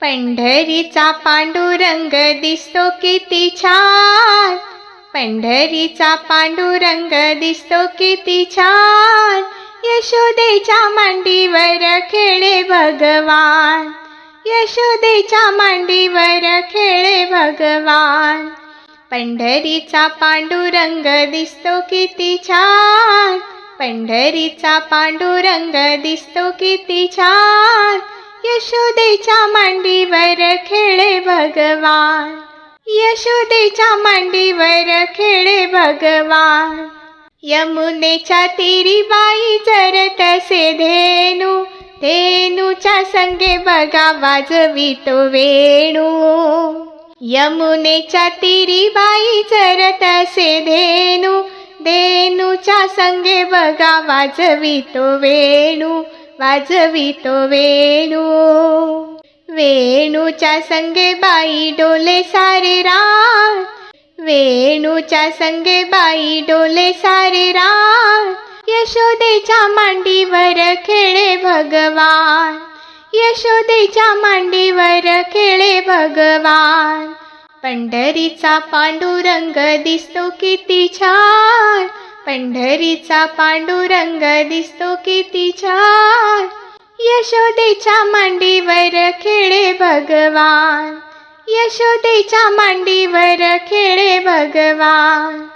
पंढरीचा पांडुरंग दिसतो किती छान. पंढरीचा पांडुरंग दिसतो किती छान. यशोदेच्या मांडीवर खेळे भगवान. यशोदेच्या मांडीवर खेळे भगवान. पंढरीचा पांडुरंग दिसतो किती छान. पंढरीचा पांडुरंग दिसतो किती छान. यशोदेच्या मांडीवर खेळे भगवान. यशोदेच्या मांडीवर खेळे भगवान. यमुनेच्या तिरी बाई चरत असे धेनू धेनूच्या संगे बघा वाजवितो वेणू. यमुनेच्या तिरी बाई चरत असे धेनू धेनूच्या संगे बघा वाजवितो वेणू. वाजवितो वेणू. वेणूच्या संगे बाई डोले सारे रात. वेणूच्या संगे बाई डोले सारे रात. यशोदेच्या मांडीवर खेळे भगवान. यशोदेच्या मांडीवर खेळे भगवान. पंढरीचा पांडुरंग दिसतो किती छान. पंढरीचा पांडुरंग दिसतो किती छान. यशोदेच्या मांडीवर खेळे भगवान. यशोदेच्या मांडीवर खेळे भगवान.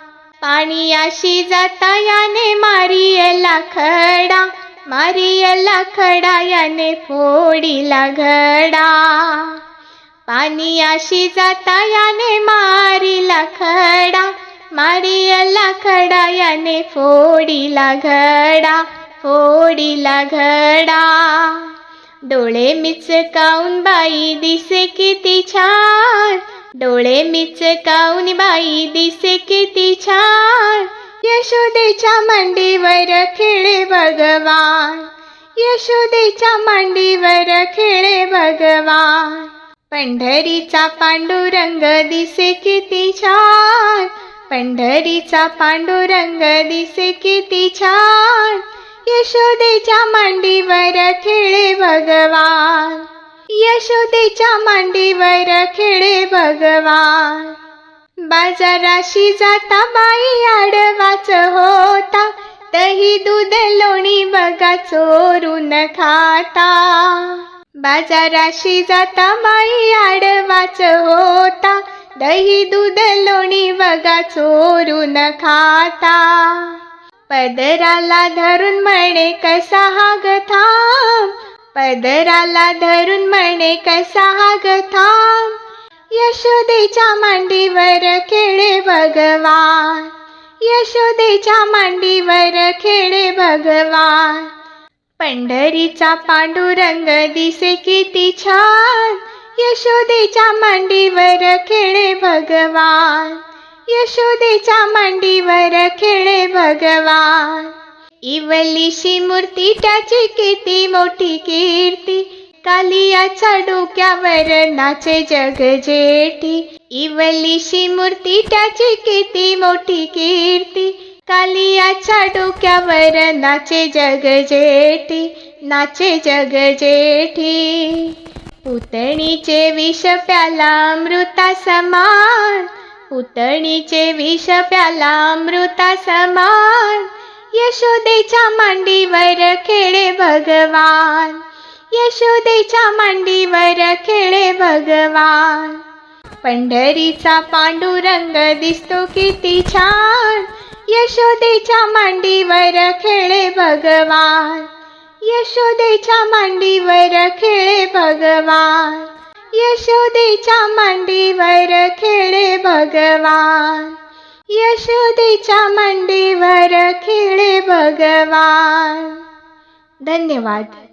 पाणीयाशी जाता याने मारियला खडा. मारियला खडा याने फोडीला घडा. पाणीयाशी जाता याने मारिला खडा. मारियला खडा याने फोडीला घडा फोडीला घडा डोळे मिचकावून बाई दिसे किती छान डोळे मिचकावून बाई दिसे किती छान यशोदेच्या मांडीवर खेळे भगवान यशोदेच्या मांडीवर खेळे भगवान पंढरीचा पांडुरंग दिसे किती छान पंढरीचा पांडुरंग दिसे किती छान. यशोदेच्या मांडीवर खेळे भगवान. यशोदेच्या मांडीवर खेळे भगवान. बाजाराशी जाता बाई आडवाच होता. दही दूध लोणी बघा चोरून खाता. बाजाराशी जाता बाई आडवाच होता. दही दूध लोणी बघा चोरून खाता. पदराला धरून म्हणे कसा हा गथाम? पदराला धरून म्हणे कसा हा गथाम? यशोदेच्या मांडीवर खेळे भगवान. यशोदेच्या मांडीवर खेळे भगवान. पंढरीचा पांडुरंग दिसे किती छान. यशोदेच्या मांडीवर खेळे भगवान. यशोदेच्या मांडीवर खेळे भगवान. इवलीशी मूर्ती त्याची किती मोठी कीर्ती. कालियाच्या डोक्यावर नाचे जग जेठी इवलीशी मूर्ती त्याची किती मोठी कीर्ती. कालियाच्या डोक्यावर नाचे जग जेठी नाचे जग जेठी पुतणीचे विष प्याला अमृता समान. पुतणीचे विष प्याला अमृता समान. यशोदेच्या मांडीवर खेळे भगवान. यशोदेच्या मांडीवर खेळे भगवान. पंढरीचा पांडुरंग दिसतो किती छान. यशोदेच्या मांडीवर खेळे भगवान. यशोदेच्या मांडीवर खेळे भगवान. यशोदेच्या मांडीवर खेळे भगवान. यशोदेच्या मांडीवर खेळे भगवान. धन्यवाद.